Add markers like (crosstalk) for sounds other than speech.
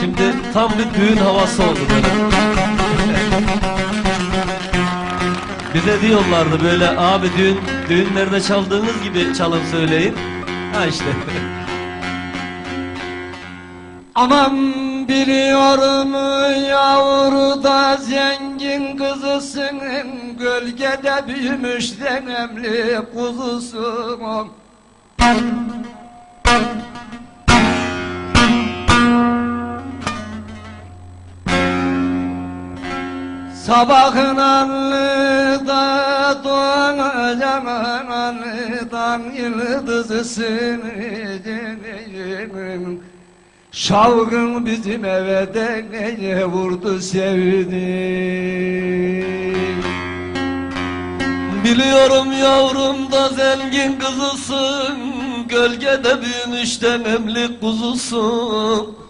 Şimdi tam bir düğün havası oldu böyle. Bize diyorlardı böyle abi düğün düğünlerde çaldığınız gibi çalın söyleyin. Ha işte. (laughs) Anam biliyorum yavru da zengin kızısın Gölgede büyümüş denemli kuzusun Sabahın da doğacağım anlıdan yıldızısın Şavgın bizim eve de vurdu sevdim Biliyorum yavrum da zengin kızısın Gölgede büyümüş de nemli kuzusun